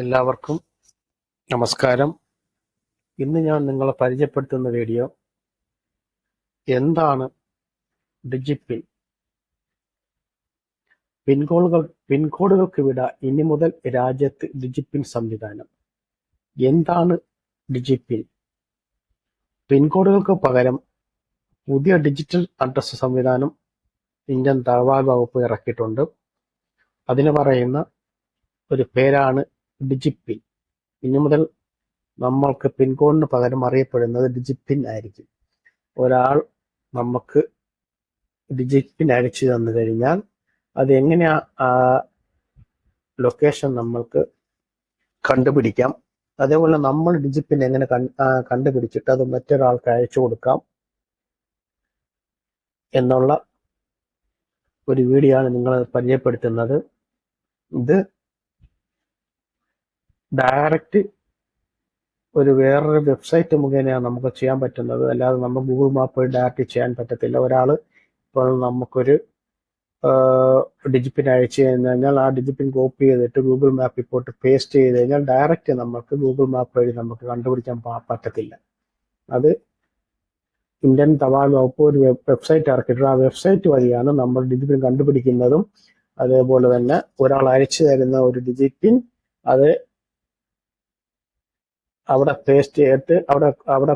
എല്ലാവർക്കും നമസ്കാരം. ഇന്ന് ഞാൻ നിങ്ങളെ പരിചയപ്പെടുത്തുന്ന വീഡിയോ എന്താണ് ഡിജിപിൻ? പിൻകോഡുകൾ പിൻകോഡുകൾക്ക് വിട ഇനി മുതൽ രാജ്യത്ത് ഡിജിപിൻ സംവിധാനം. എന്താണ് ഡിജിപിൻ? പിൻകോഡുകൾക്ക് പകരം പുതിയ ഡിജിറ്റൽ അഡ്രസ് സംവിധാനം ഇന്ത്യൻ തപാൽ വകുപ്പ് ഇറക്കിയിട്ടുണ്ട്. അതിന് പറയുന്ന ഒരു പേരാണ് ഡിജിപ്പിൻ ഇനി മുതൽ നമ്മൾക്ക് പിൻകോഡിന് പകരം അറിയപ്പെടുന്നത് ഡിജിപ്പിൻ ആയിരിക്കും. ഒരാൾ നമുക്ക് ഡിജിപ്പിൻ അയച്ചു തന്നു കഴിഞ്ഞാൽ അത് എങ്ങനെയാ ലൊക്കേഷൻ നമ്മൾക്ക് കണ്ടുപിടിക്കാം. അതേപോലെ നമ്മൾ ഡിജിപ്പിൻ എങ്ങനെ കണ്ടുപിടിച്ചിട്ട് അത് മറ്റൊരാൾക്ക് അയച്ചു കൊടുക്കാം എന്നുള്ള ഒരു വീഡിയോ ആണ് നിങ്ങൾ പരിചയപ്പെടുത്തുന്നത്. ഇത് ഡയറക്റ്റ് ഒരു വേറൊരു വെബ്സൈറ്റ് മുഖേനയാണ് നമുക്ക് ചെയ്യാൻ പറ്റുന്നത്. അല്ലാതെ നമ്മൾ ഗൂഗിൾ മാപ്പ് ഡയറക്റ്റ് ചെയ്യാൻ പറ്റത്തില്ല. ഒരാൾ ഇപ്പോൾ നമുക്കൊരു ഡിജിപ്പിൻ അയച്ചു കഴിഞ്ഞു കഴിഞ്ഞാൽ ആ ഡിജിപ്പിൻ കോപ്പി ചെയ്തിട്ട് ഗൂഗിൾ മാപ്പിൽ പോയിട്ട് പേസ്റ്റ് ചെയ്ത് കഴിഞ്ഞാൽ ഡയറക്റ്റ് നമുക്ക് ഗൂഗിൾ മാപ്പ് വഴി നമുക്ക് കണ്ടുപിടിക്കാൻ പറ്റത്തില്ല. അത് ഇന്ത്യൻ തപാൽ വകുപ്പ് ഒരു വെബ്സൈറ്റ് ഇറക്കിയിട്ട് ആ വെബ്സൈറ്റ് വഴിയാണ് നമ്മൾ ഡിജിപ്പിൻ കണ്ടുപിടിക്കുന്നതും അതേപോലെ തന്നെ ഒരാൾ അയച്ചു തരുന്ന ഒരു ഡിജിപ്പിൻ അത് അവിടെ പേസ്റ്റ് ചെയ്തിട്ട് അവിടെ അവിടെ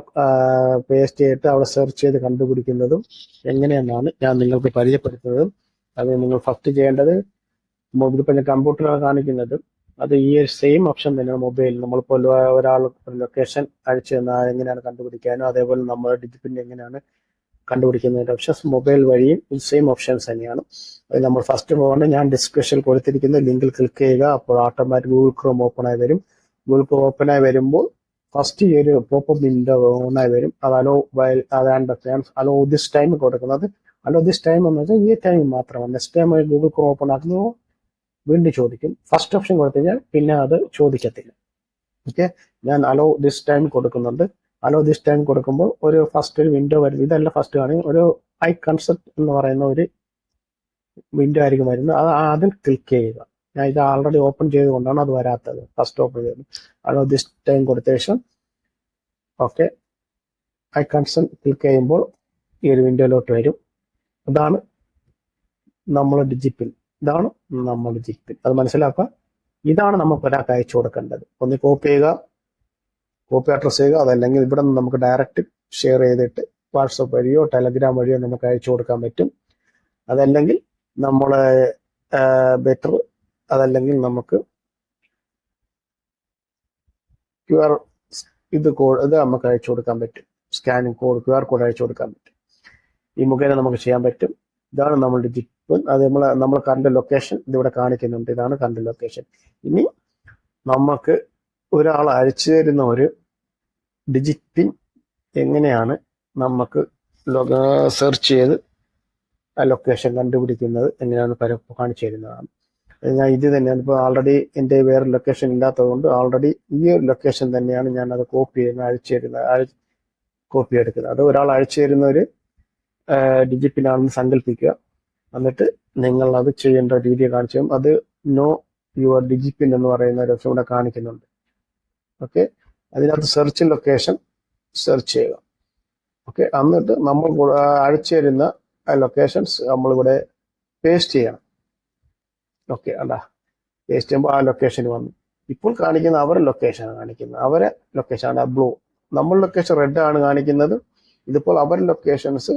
പേസ്റ്റ് ചെയ്തിട്ട് അവിടെ സെർച്ച് ചെയ്ത് കണ്ടുപിടിക്കുന്നതും എങ്ങനെയെന്നാണ് ഞാൻ നിങ്ങൾക്ക് പരിചയപ്പെടുത്തുന്നതും അത് നിങ്ങൾ ഫസ്റ്റ് ചെയ്യേണ്ടത് മൊബൈൽ ഞാൻ കമ്പ്യൂട്ടറിലാണ് കാണിക്കുന്നത് അത് ഈ ഒരു സെയിം ഓപ്ഷൻ തന്നെയാണ് മൊബൈൽ നമ്മളിപ്പോൾ ഒരാൾ ലൊക്കേഷൻ അയച്ചു തന്നാൽ എങ്ങനെയാണ് കണ്ടുപിടിക്കാനും അതേപോലെ നമ്മൾ ഡിജിപ്പിന്റെ എങ്ങനെയാണ് കണ്ടുപിടിക്കുന്നതിന്റെ ഓപ്ഷൻസ് മൊബൈൽ വഴിയും ഈ സെയിം ഓപ്ഷൻസ് തന്നെയാണ്. അത് നമ്മൾ ഫസ്റ്റ് പോകേണ്ടത് ഞാൻ ഡിസ്ക്രിപ്ഷനിൽ കൊടുത്തിരിക്കുന്ന ലിങ്കിൽ ക്ലിക്ക് ചെയ്യുക അപ്പോൾ ഓട്ടോമാറ്റിക് ഗൂഗിൾ ക്രോം ഓപ്പൺ ആയി വരും. ഓപ്പൺ ആയി വരുമ്പോൾ ഫസ്റ്റ് ഈ ഒരു പോപ്പ് വിൻഡോ ഓണായി വരും. അത് അലോ വയൽ അതാണ് അലോ ദിസ് ടൈം കൊടുക്കുന്നത്. അലോ ദിസ് ടൈം എന്ന് വെച്ചാൽ ഈ ടൈം മാത്രമാണ്. Next time Google Chrome open ആക്കുന്നു വീണ്ടും ചോദിക്കും. ഫസ്റ്റ് ഓപ്ഷൻ കൊടുത്തു കഴിഞ്ഞാൽ പിന്നെ അത് ചോദിക്കത്തില്ല. ഓക്കെ ഞാൻ അലോ ദിസ് ടൈം കൊടുക്കുന്നുണ്ട്. അലോ ദിസ് ടൈം കൊടുക്കുമ്പോൾ ഒരു ഫസ്റ്റ് ഒരു വിൻഡോ വരുന്നത് ഇതല്ല ഫസ്റ്റ് ആണെങ്കിൽ ഒരു ഐ കൺസെപ്റ്റ് എന്ന് പറയുന്ന ഒരു വിൻഡോ ആയിരിക്കും വരുന്നത്. അത് അതിൽ ക്ലിക്ക് ചെയ്യുക. ഞാൻ ഇത് ആൾറെഡി ഓപ്പൺ ചെയ്തുകൊണ്ടാണ് അത് വരാത്തത്. ഫസ്റ്റ് ഓപ്പൺ ചെയ്തത് അലോ ദിസ് ടൈം കൊടുത്ത ശേഷം ഓക്കെ ഐ കൺസൺ ക്ലിക്ക് ചെയ്യുമ്പോൾ ഈ ഒരു വിൻഡോയിലോട്ട് വരും. ഇതാണ് നമ്മളുടെ ജിപ്പിൽ ഇതാണ് നമ്മളുടെ ജിപ്പിൽ അത് മനസ്സിലാക്കുക? ഇതാണ് നമുക്ക് ഒരാൾക്ക് അയച്ചു കൊടുക്കേണ്ടത്. ഒന്ന് കോപ്പി ചെയ്യുക കോപ്പി അഡ്രസ് ചെയ്യുക അതല്ലെങ്കിൽ ഇവിടെ നിന്ന് നമുക്ക് ഡയറക്റ്റ് ഷെയർ ചെയ്തിട്ട് വാട്സപ്പ് വഴിയോ ടെലഗ്രാം വഴിയോ നമുക്ക് അയച്ചു കൊടുക്കാൻ പറ്റും. അതല്ലെങ്കിൽ നമ്മൾ ബെറ്റർ അതല്ലെങ്കിൽ നമുക്ക് ക്യു ആർ ഇത് കോഡ് ഇത് നമുക്ക് അയച്ചു കൊടുക്കാൻ പറ്റും. Scanning code Q R code അയച്ചു കൊടുക്കാൻ പറ്റും. ഈ മുഖേന നമുക്ക് ചെയ്യാൻ പറ്റും. ഇതാണ് നമ്മളുടെ ജിപ്പ് അത് നമ്മൾ നമ്മൾ കറണ്ട് ലൊക്കേഷൻ ഇതിവിടെ കാണിക്കുന്നുണ്ട്. ഇതാണ് കറണ്ട് ലൊക്കേഷൻ ഇനി നമുക്ക് ഒരാൾ അയച്ചു തരുന്ന ഒരു ഡിജിറ്റ് പിൻ എങ്ങനെയാണ് നമുക്ക് സെർച്ച് ചെയ്ത് ആ ലൊക്കേഷൻ കണ്ടുപിടിക്കുന്നത് എങ്ങനെയാണ് കാണിച്ചു തരുന്നതാണ്. ഞാൻ ഇത് തന്നെയാണ്. ഇപ്പോൾ ആൾറെഡി എന്റെ വേറെ ലൊക്കേഷൻ ഇല്ലാത്തതുകൊണ്ട് ആൾറെഡി ഈ ഒരു ലൊക്കേഷൻ തന്നെയാണ് ഞാൻ അത് കോപ്പി ചെയ്യുന്നത് അഴിച്ചു തരുന്നത് കോപ്പി എടുക്കുന്നത്. അത് ഒരാൾ അഴിച്ചു തരുന്ന ഒരു ഡിജിപ്പിനാണെന്ന് സങ്കല്പിക്കുക. എന്നിട്ട് നിങ്ങൾ അത് ചെയ്യേണ്ട രീതി കാണിച്ചു. അത് നോ യുവർ ഡിജിപ്പിൻ എന്ന് പറയുന്ന ഒരു ഓപ്ഷൻ ഇവിടെ കാണിക്കുന്നുണ്ട്. ഓക്കെ അതിനകത്ത് സെർച്ച് ലൊക്കേഷൻ സെർച്ച് ചെയ്യുക. ഓക്കെ എന്നിട്ട് നമ്മൾ അഴിച്ചു തരുന്ന ലൊക്കേഷൻസ് നമ്മളിവിടെ പേസ്റ്റ് ചെയ്യണം. ഓക്കെ അല്ല. പേസ്റ്റ് ചെയ്യുമ്പോൾ ആ ലൊക്കേഷൻ വന്നു. ഇപ്പോൾ കാണിക്കുന്ന അവരുടെ ലൊക്കേഷൻ കാണിക്കുന്നത്. അവരെ ലൊക്കേഷൻ ആണ് ബ്ലൂ നമ്മൾ ലൊക്കേഷൻ റെഡ് ആണ് കാണിക്കുന്നത്. ഇതിപ്പോൾ അവരുടെ ലൊക്കേഷൻസ്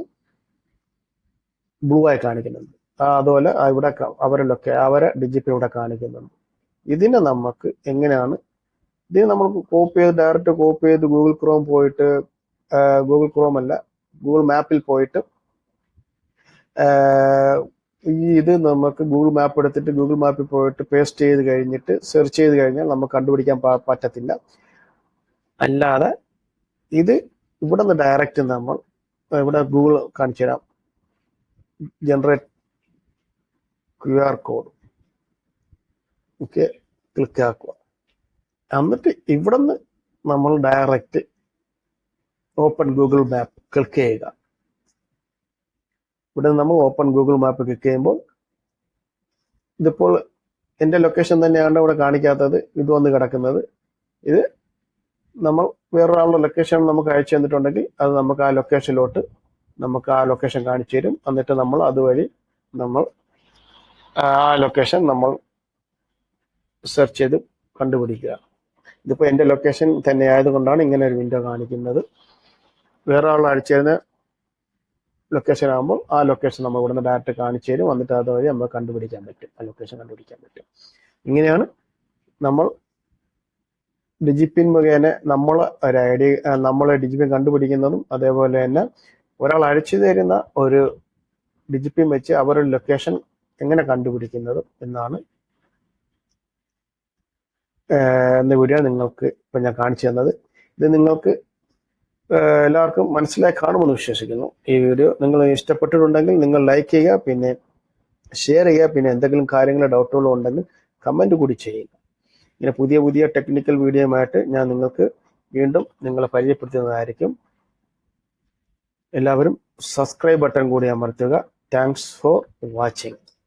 ബ്ലൂ ആയി കാണിക്കുന്നുണ്ട്. അതുപോലെ ഇവിടെ അവരെ ലൊക്കേ അവരെ ഡിജിപി ഇവിടെ കാണിക്കുന്നുണ്ട്. ഇതിനെ നമുക്ക് എങ്ങനെയാണ് ഇതിന് നമ്മൾ കോപ്പി ചെയ്ത് ഡയറക്റ്റ് കോപ്പി ചെയ്ത് ഗൂഗിൾ ക്രോം പോയിട്ട് ഗൂഗിൾ ക്രോം അല്ല ഗൂഗിൾ മാപ്പിൽ പോയിട്ട് ഈ ഇത് നമുക്ക് ഗൂഗിൾ മാപ്പ് എടുത്തിട്ട് ഗൂഗിൾ മാപ്പിൽ പോയിട്ട് പേസ്റ്റ് ചെയ്ത് കഴിഞ്ഞിട്ട് സെർച്ച് ചെയ്ത് കഴിഞ്ഞാൽ നമുക്ക് കണ്ടുപിടിക്കാൻ പറ്റത്തില്ല. അല്ലാതെ ഇത് ഇവിടെ നിന്ന് ഡയറക്റ്റ് നമ്മൾ ഇവിടെ ഗൂഗിൾ കാണിച്ചു തരാം. Generate Q R code okay click ആക്കുക. എന്നിട്ട് ഇവിടെ നിന്ന് നമ്മൾ direct open Google map click ചെയ്യുക. ഇവിടെ നമ്മൾ ഓപ്പൺ ഗൂഗിൾ മാപ്പ് ക്ലിക്ക് ചെയ്യുമ്പോൾ ഇതിപ്പോൾ എന്റെ ലൊക്കേഷൻ തന്നെയാണ് ഇവിടെ കാണിക്കാത്തത്. ഇത് വന്ന് കിടക്കുന്നത്. ഇത് നമ്മൾ വേറൊരാളുടെ ലൊക്കേഷൻ നമുക്ക് അയച്ചു തന്നിട്ടുണ്ടെങ്കിൽ അത് നമുക്ക് ആ ലൊക്കേഷനിലോട്ട് നമുക്ക് ആ ലൊക്കേഷൻ കാണിച്ചു തരും. എന്നിട്ട് നമ്മൾ അതുവഴി നമ്മൾ ആ ലൊക്കേഷൻ നമ്മൾ സെർച്ച് ചെയ്ത് കണ്ടുപിടിക്കുക. ഇതിപ്പോൾ എന്റെ ലൊക്കേഷൻ തന്നെ ആയതുകൊണ്ടാണ് ഇങ്ങനെ ഒരു വിൻഡോ കാണിക്കുന്നത്. വേറെ ആൾ തരുന്ന ലൊക്കേഷൻ ആകുമ്പോൾ ആ ലൊക്കേഷൻ നമ്മൾ ഇവിടുന്ന് ഡയറക്റ്റ് കാണിച്ചു തരും. വന്നിട്ട് അതുവഴി നമ്മൾ കണ്ടുപിടിക്കാൻ പറ്റും. ആ ലൊക്കേഷൻ കണ്ടുപിടിക്കാൻ പറ്റും. ഇങ്ങനെയാണ് നമ്മൾ ഡിജിപിൻ മുഖേന നമ്മൾ ഒരു ഐഡി നമ്മൾ ഡിജിപിൻ കണ്ടുപിടിക്കുന്നതും അതേപോലെ തന്നെ ഒരാൾ അയച്ചു തരുന്ന ഒരു ഡിജിപിൻ വെച്ച് അവരുടെ ലൊക്കേഷൻ എങ്ങനെ കണ്ടുപിടിക്കുന്നതും എന്നാണ് എന്ന വീഡിയോ നിങ്ങൾക്ക് ഇപ്പം ഞാൻ കാണിച്ചു തന്നത്. ഇത് നിങ്ങൾക്ക് എല്ലാവർക്കും മനസ്സിലായി കാണുമെന്ന് വിശ്വസിക്കുന്നു. ഈ വീഡിയോ നിങ്ങൾ ഇഷ്ടപ്പെട്ടിട്ടുണ്ടെങ്കിൽ നിങ്ങൾ ലൈക്ക് ചെയ്യുക പിന്നെ ഷെയർ ചെയ്യുക പിന്നെ എന്തെങ്കിലും കാര്യങ്ങൾ ഡൗട്ടുകളോ ഉണ്ടെങ്കിൽ കമന്റ് കൂടി ചെയ്യുക. ഇങ്ങനെ പുതിയ പുതിയ ടെക്നിക്കൽ വീഡിയോയുമായിട്ട് ഞാൻ നിങ്ങൾക്ക് വീണ്ടും നിങ്ങളെ പരിചയപ്പെടുത്തുന്നതായിരിക്കും. എല്ലാവരും സബ്സ്ക്രൈബ് ബട്ടൺ കൂടി അമർത്തുക. Thanks for watching